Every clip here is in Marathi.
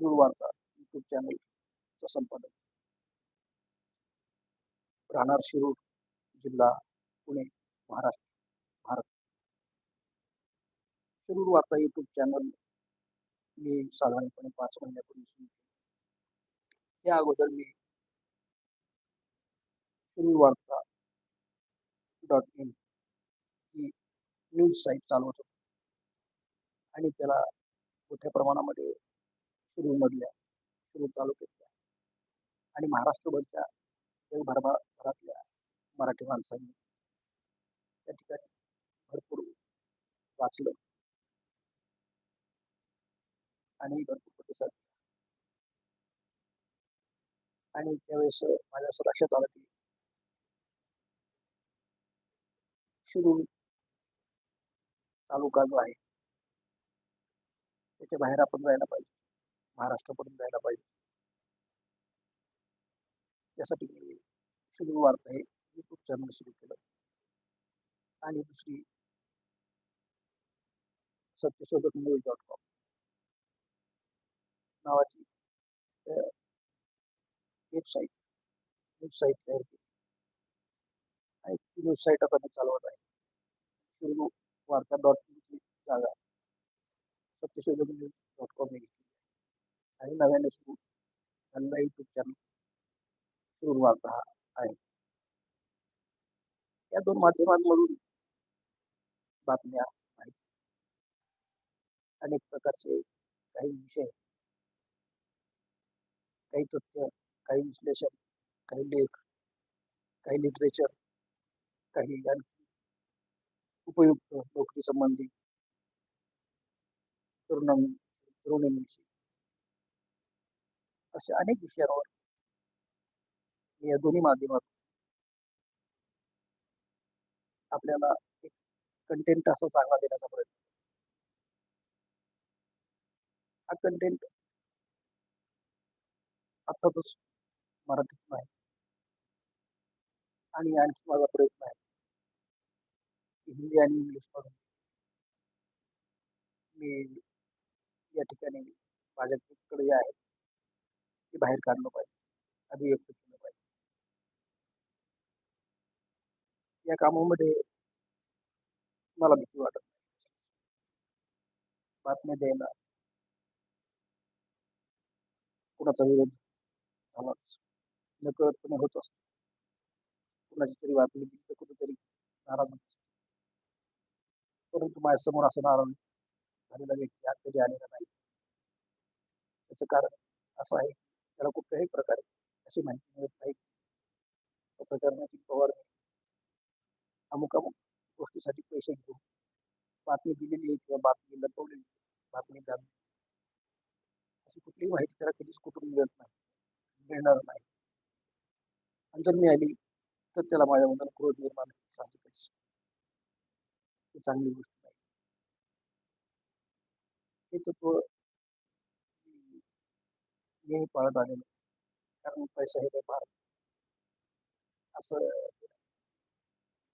शिरूर वार्ता युट्यूब चॅनलचं संपादक. राहणार शिरूर जिल्हा पुणे महाराष्ट्र भारत. शिरूर वार्ता युट्यूब चॅनल मी साधारणपणे पाच महिन्यापूर्वी सुरू केले. त्या अगोदर मी शिरूर वार्ता डॉट इन ही न्यूज साईट चालवत होतो. आणि त्याला मोठ्या प्रमाणामध्ये शिरूरमधल्या शिरूर तालुक्यातल्या आणि महाराष्ट्रभरच्या जगभरभरातल्या मराठी माणसांनी त्या ठिकाणी भरपूर वाचलं. आणि भरपूर प्रतिसाद आणि त्यावेळेस माझ्या असं लक्षात आलं की शिरूर तालुका जो आहे त्याच्या बाहेर आपण जायला पाहिजे. महाराष्ट्रापर्यंत जायला पाहिजे. त्यासाठी मी शिरूर वार्ता हे युट्यूब चॅनल सुरू केलं. आणि दुसरी सत्यशोधक न्यूज डॉट कॉम नावाची वेबसाईट वेबसाईट तयार केली. आणि ती वेबसाईट आता मी चालवत आहे. सुरू वार्ता डॉट कॉमची जागा. सत्यशोधक न्यूज डॉट कॉम घेतली आणि नव्याने सुरू त्यांना युट्यूब चॅनल सुरू वार्ता आहे. या दोन माध्यमांमधून बातम्या आहेत. अनेक प्रकारचे काही विषय काही तथ्य काही विश्लेषण काही लेख काही लिटरेचर काही आणखी उपयुक्त नोकरी संबंधी तरुणां तरुणींविषयी. अशा अनेक विषयांवर मी या दोन्ही माध्यमातून आपल्याला एक कंटेंट असा चांगला देण्याचा प्रयत्न हा कंटेंट अर्थातच मराठीत नाही. आणि आणखी माझा प्रयत्न आहे की हिंदी आणि इंग्लिश मधून मी या ठिकाणी माझ्याकडे जे आहे. ते बाहेर काढलं पाहिजे. अभिव्यक्त केलं पाहिजे. या कामामध्ये मला भीती वाटत बातम्या द्यायला कुणाचा विरोध झालाच. नकळतपणे होत असतो. कुणाची तरी बातमी दिली तर कुठेतरी नाराज होत असतो. परंतु माझ्यासमोर असं नाराज झालेला व्यक्ती हा कधी आलेला नाही. त्याचं कारण असं आहे की त्याला कुठल्याही प्रकारे अशी माहिती मिळत नाही. करण्याची फवारणी अमुक अमुक गोष्टीसाठी पैसे घेऊन बातमी दिलेली आहे किंवा बातमी लपवलेली बातमी दाबली. अशी कुठलीही माहिती त्याला कधीच कुठून मिळत नाही. मिळणार नाही. आणि जर मिळाली तर त्याला माझ्याबद्दल क्रोध निर्माण साहजिकच. ही चांगली गोष्ट नाही हे तत्व नेहमी पाळत आलेलं. कारण पैसा हे काही फार असं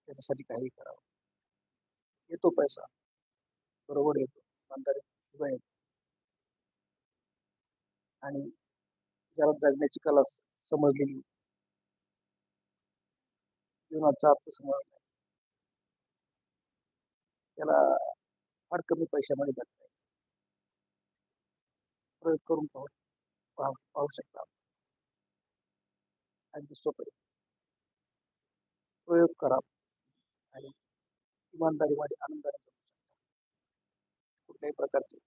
त्याच्यासाठी काही करावं. येतो पैसा. बरोबर येतो. इमानदारी येतो. आणि ज्याला जगण्याची कला समजलेली. जीवनाचा अर्थ समजला त्याला फार कमी पैशामध्ये जगता येईल. प्रयोग करून पाहू. पाहू पाहू शकता अगदी सोपे प्रयोग करा आणि इमानदारीमध्ये आनंदाने करू शकता. कुठल्याही प्रकारचे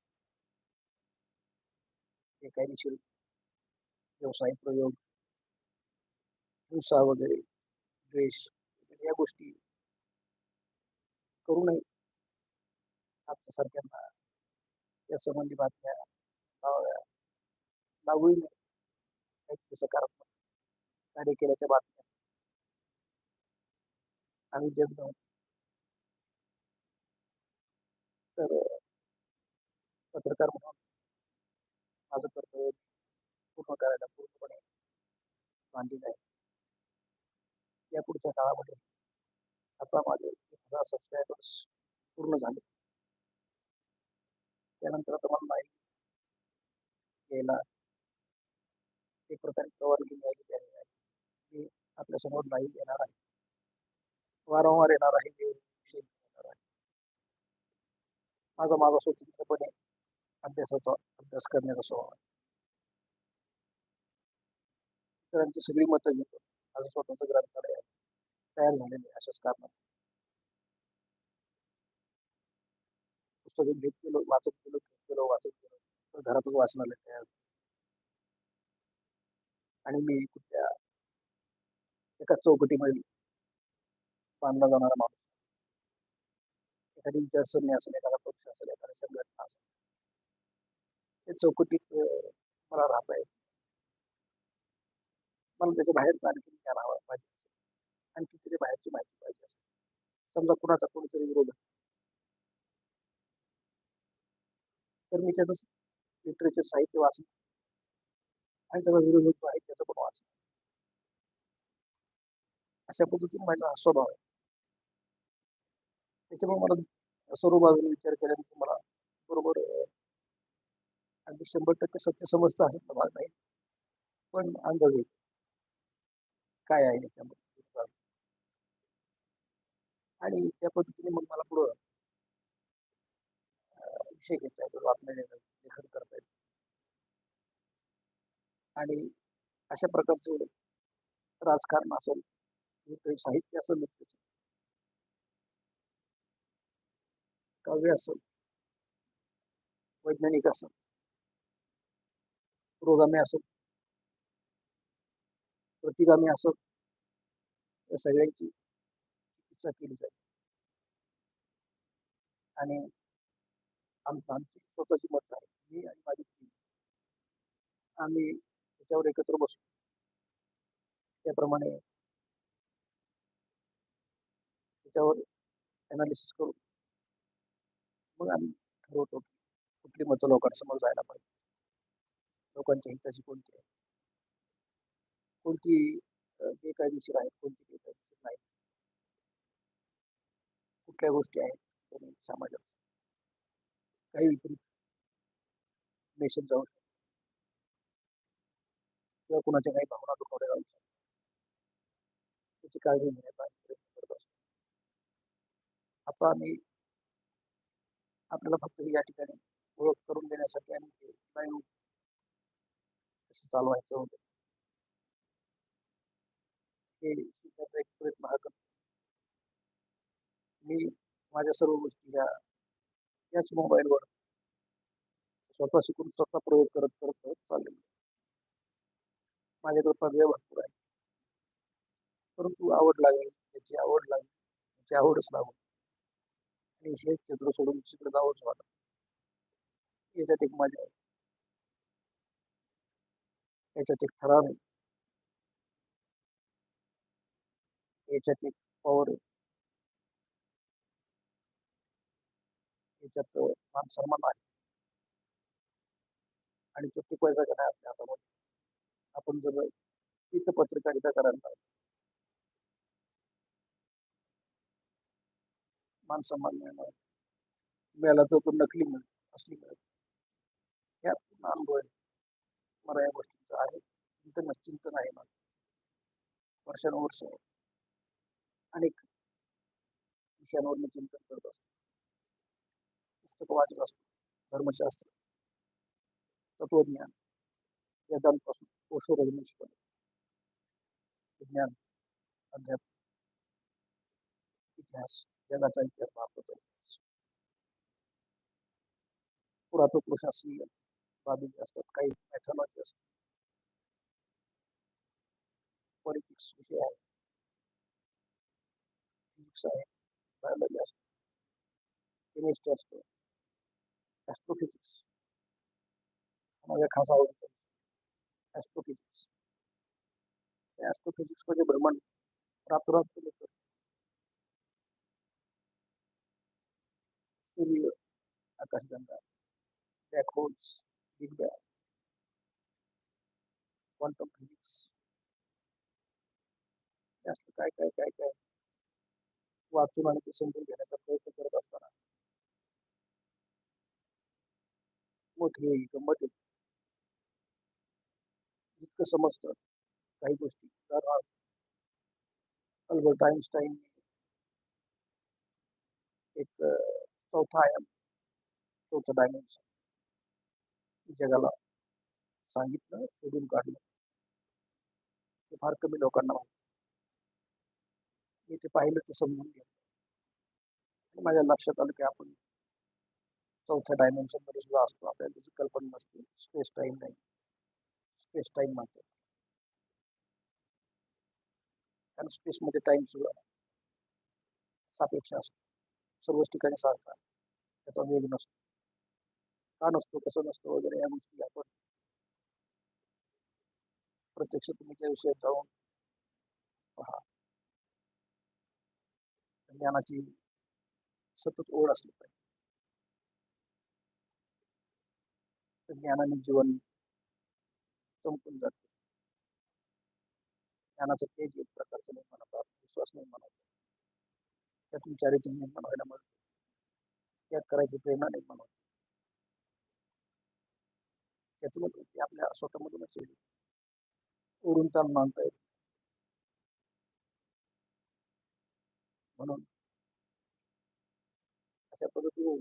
बेकायदेशीर व्यवसाय प्रयोग हिंसा वगैरे द्वेष वगैरे या गोष्टी करू नये. आपल्यासारख्यांना या संबंधी बातम्या घटना होईल सकारात्मक कार्य केल्याच्या बातम्या. आम्ही देत जाऊ तर पत्रकार म्हणून माझं कर्तव्य पूर्ण करायला पूर्णपणे बांधील आहे. या पुढच्या काळामध्ये आता माझे एक हजार सबस्क्रायबर्स पूर्ण झाले. त्यानंतर आता मला नाही यायला एक प्रकारे परवानगी मिळालेली आहे मी आपल्यासमोर येणार आहे. वारंवार येणार आहे विषय माझा माझा स्वतंत्रपणे अभ्यासाचा अभ्यास करण्याचा स्वभाव आहे. इतरांची सगळी मतं घेतो माझं स्वतःचं ग्रंथालय तयार झालेले अशाच कारणात पुस्तकं घेत गेलो वाचत गेलो घेत गेलो वाचत गेलो तर घरातच वाचनालय तयार झालं. आणि मी कुठल्या एका चौकटीमध्ये बांधला जाणारा माणूस. एखादी विचारसरणी असेल एखादा पक्ष असेल एखादी संघटना असेल. त्या चौकटीत मला राहता येत मला त्याच्या बाहेरचं आणखी ज्ञान हवं पाहिजे असेल. आणखी त्याच्या बाहेरची माहिती पाहिजे असेल. समजा कुणाचा कोणीतरी विरोध आहे. तर मी त्याचं लिटरेचर साहित्य वाचन आणि त्याचा विरोध होतो आहे त्याचं पण वाच अशा पद्धतीने माझा हा स्वभाव आहे. त्याच्यामुळे मला सर्व बाजूने विचार केल्यानंतर मला बरोबर अगदी शंभर टक्के सत्य समजतं असं तर नाही. पण अंदाज येतो. काय आहे त्याच्यामध्ये आणि त्या पद्धतीने मग मला पुढं विषय घेता येतो बातम्या लेखन करता येतं. आणि अशा प्रकारचं राजकारण असेल काही साहित्य असेल लिटरेचर काव्य असेल वैज्ञानिक असेल पुरोगामी असेल प्रतिगामी असत या सगळ्यांची चिकित्सा केली जाईल. आणि आमचं आमची स्वतःची मत आहे मी आणि माझी टीम आम्ही त्याच्यावर एकत्र बसू. त्याप्रमाणे त्याच्यावर अनालिसिस करू. मग आम्ही ठरवतो की कुठली मतं लोकांसमोर जायला पाहिजे. लोकांच्या हिताची कोणती आहे? कोणती बेकायदेशीर आहेत कोणती बेकायदेशीर नाही कुठल्या गोष्टी आहेत समाजात काही विपरीत मेसेज जाऊ शकतो किंवा कुणाच्या काही भावना दुखवल्या जाऊ शकतात. त्याची काळजी घेण्याचा प्रयत्न करत असतो. आता आम्ही आपल्याला फक्त या ठिकाणी ओळख करून देण्यासाठी आणि ते लाईव्ह कसं चालवायचं होतं. हे शिकण्याचा एक प्रयत्न हा करतो. मी माझ्या सर्व गोष्टी या याच मोबाईलवर स्वतः शिकून स्वतः प्रयोग करत करत चाललेलो माझ्याकडे पर्याय भरपूर आहे. परंतु आवड लागेल त्याची आवड लागेल त्याची आवडच लागू आणि हे क्षेत्र सोडून दुसरीकडे जावंच वाटत याच्यात एक मजा आहे. याच्यात एक ठराव आहे. याच्यात एक पॉवर आहे. याच्यात मान सन्मान आहे. आणि तो टिकवायचा का नाही आपल्या हातामध्ये? आपण जर तिथं पत्रकारिता करायला पाहिजे. मान सन्मान मिळणार. मिळाला जो तो नकली मिळेल असली मिळेल. या पूर्ण अनुभव आहे. मला या गोष्टींचा आहे. चिंतन चिंतन आहे मला. वर्षानुवर्ष. अनेक विषयांवर मी चिंतन करत असतो. पुस्तकं वाचत असतो. धर्मशास्त्र तत्वज्ञान वेदांपासून ओशो रजनीशपर्यंत विज्ञान अध्यात्म. इतिहास जगाचा इतिहास भारताचा इतिहास पुरातत्व शास्त्रीय बाबी असतात काही मॅथॉलॉजी असतात. पॉलिटिक्स विषय आहे. फिजिक्स आहे बायोलॉजी असतो. केमिस्ट्री असतो. ॲस्ट्रोफिजिक्स माझ्या खास आवडतं ॲस्ट्रोफिजिक्स ॲस्ट्रोफिजिक्स म्हणजे भ्रमण रातोरात तर सूर्य आकाशगंगा black holes big bang quantum physics जास्त काय काय काय काय वाचून आणि ते समजून घेण्याचा प्रयत्न करत असताना. मोठी गंमत येते जितकं समजतं काही गोष्टी. तर अल्बर्ट आईन्स्टाईन एक चौथा आयाम चौथं डायमेन्शन जगाला सांगितलं शोधून काढलं. ते फार कमी लोकांना माहिती. मी ते पाहिलं ते समजून घेतलं माझ्या लक्षात आलं की आपण चौथ्या डायमेन्शनमध्ये सुद्धा असतो. आपल्याला त्याची कल्पना नसते. स्पेस टाईम नाही. स्पेस टाइम म्हणतो कारण स्पेसमध्ये टाइम सुद्धा सापेक्ष असतो. सर्वच ठिकाणी सारखा. त्याचा वेग नसतो. का नसतो कसं नसतो वगैरे या गोष्टी आपण प्रत्यक्ष तुम्ही त्या विषयात जाऊन पहा. ज्ञानाची सतत ओढ असली पाहिजे. तर ज्ञानाने जीवन चमकून जाते. ज्ञानाचं तेज एक प्रकारचं निर्माण होतं. विश्वास निर्माण होतो. त्यातून चारित्र्य निर्माण व्हायला मिळतं त्याग करायची प्रेरणा निर्माण होते. त्यातूनच ती आपल्या स्वतःमधूनच येईल. ओढून ताण मानता येईल म्हणून अशा पद्धतीने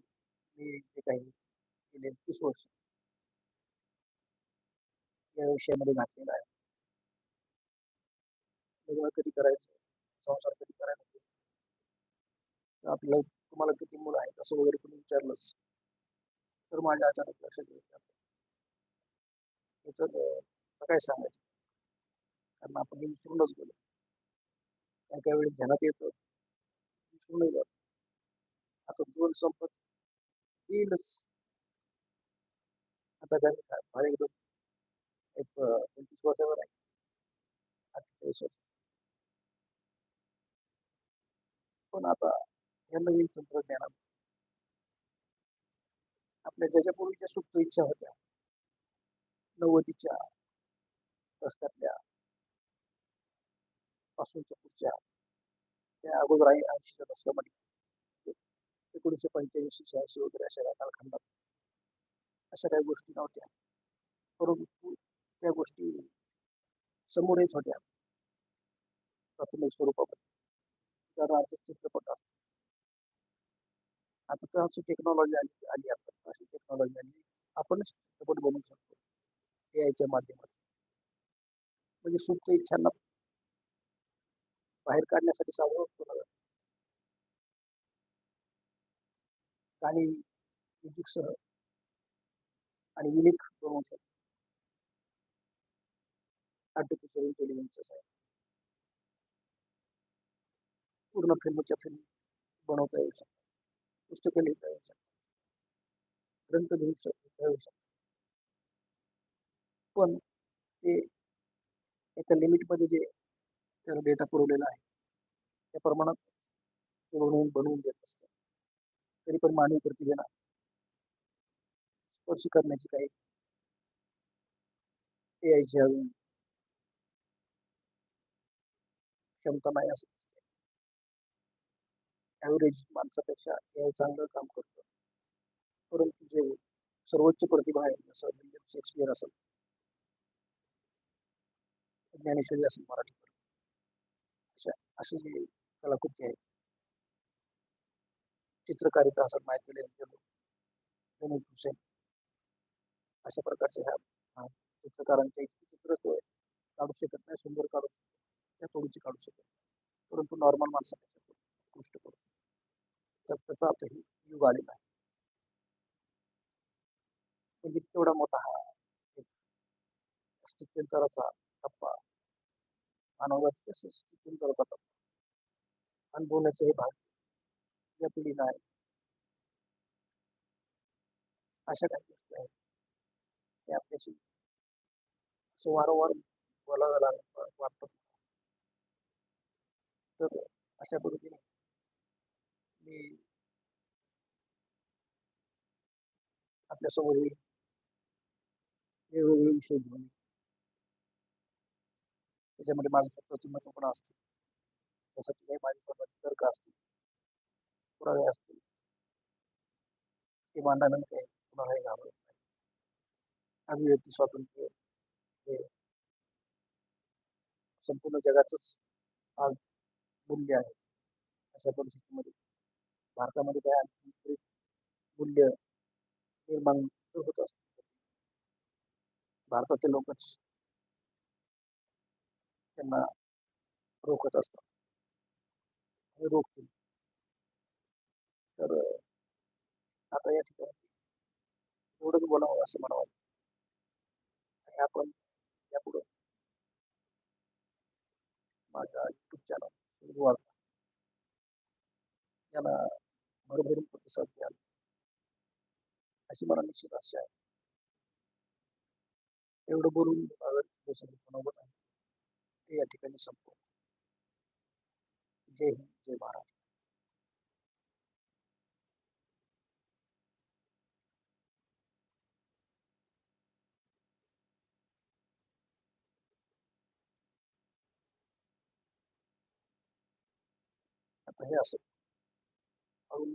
मी जे काही गेले तीस वर्ष या विषयामध्ये घातलेला आहे. लग्न कधी करायचं? संसार कधी करायचा? आपल्याला तुम्हाला किती मुलं आहेत असं वगैरे कोणी विचारलंच. तर माझ्या अचानक लक्षात येत तर काय सांगायचं? कारण आपण हे विसरूनच गेलो. काही काही वेळेस ध्यानात येतं. विसरूनही जातो. आता जीवन संपत येईलच. आता काय काय? एकदम एक पंचवीस वर्षावर आहे. अठ्ठेचाळीस वर्ष. पण आता या नवीन तंत्रज्ञानात आपल्या ज्याच्यापूर्वीच्या सुप्त इच्छा होत्या. नव्वदीच्या दशकातल्या पासूनच्या पुढच्या त्या अगोदर आई ऐंशीच्या दशकामध्ये. एकोणीसशे पंच्याऐंशी शहाऐंशी वगैरे अशा या कालखंडात अशा काही गोष्टी नव्हत्या. परंतु त्या गोष्टी समोर येत होत्या प्राथमिक स्वरूपामध्ये. उदाहरणार्थ चित्रपट असतो. आता तर अशी टेक्नॉलॉजी आली आली आता. अशी टेक्नॉलॉजी आली. आपणच चित्रपट बनवू शकतो. ए आयच्या माध्यमातून. म्हणजे सुप्त इच्छांना बाहेर काढण्यासाठी सावध होतो गाणी म्युझिकसह आणि युनिक बनवू शकतो. आर्टिफिशियल इंटेलिजन्स आहे. पूर्ण फिल्मच्या फिल्म बनवता येऊ शकतात. पुस्तकं लिहिता येऊ शकतात. ग्रंथ लिहू शकता येऊ शकतात. पण ते एका लिमिटमध्ये जे त्याला डेटा पुरवलेला आहे त्या प्रमाणात बनवून बनवून देत असतं. तरी पण मानवी प्रतिभेना स्पर्श करण्याची काही ए आयची अजून क्षमता नाही असं ॲव्हरेज माणसापेक्षा ए आय चांगलं काम करतो. परंतु जे सर्वोच्च प्रतिभा आहे जसं विल्यम शेक्सपियर असेल ज्ञानेश्वरी असेल मराठी अशा अशी जी कलाकृती आहे. चित्रकारिता असेल माहिती एंजलो हुसेन अशा प्रकारचे ह्या चित्रकारांचे चित्र तो काढू शकत नाही सुंदर काढू शकतो त्या तोडीची काढू शकत परंतु नॉर्मल माणसापेक्षा गोष्ट करू शकतो. तर त्याचा आताही युग आलेला आहे. म्हणजे तेवढा मोठा हा स्थित्यंतराचा टप्पा. मानवाचा स्थित्यंतराचा टप्पा. अनुभवण्याचे हे भाग या पिढीला आहे. अशा काही गोष्टी आहेत. ते आपल्याशी असं वारंवार बोलावं लागत तर अशा पद्धतीने मी आपल्यासमोर वेगवेगळे विषय घेऊन त्याच्यामध्ये माझं स्वतःचं महत्त्वपूर्ण असते. त्यासाठी काही माझे स्वतःचे तर्क असतील. पुरावे असतील. ते मांडल्यानंतर काही कुणालाही घाबरत नाही. अभिव्यक्ती स्वातंत्र्य हे संपूर्ण जगाचंच आज मूल्य आहे. अशा परिस्थितीमध्ये भारतामध्ये काय आणखी मूल्य निर्माण होत असत भारताचे लोकच त्यांना रोखत असतात. आणि रोखतील. तर आता या ठिकाणी एवढंच बोलावं असं मला वाटतं. आणि आपण यापुढं माझ्या युट्यूब चॅनल वार्ता त्याला भरभरून प्रतिसाद द्याल. अशी मला निश्चित आशा आहे. एवढं बोलून माझं बनवत आहे. ते या ठिकाणी संपव जय हिंद जय महाराज हे असं. अजून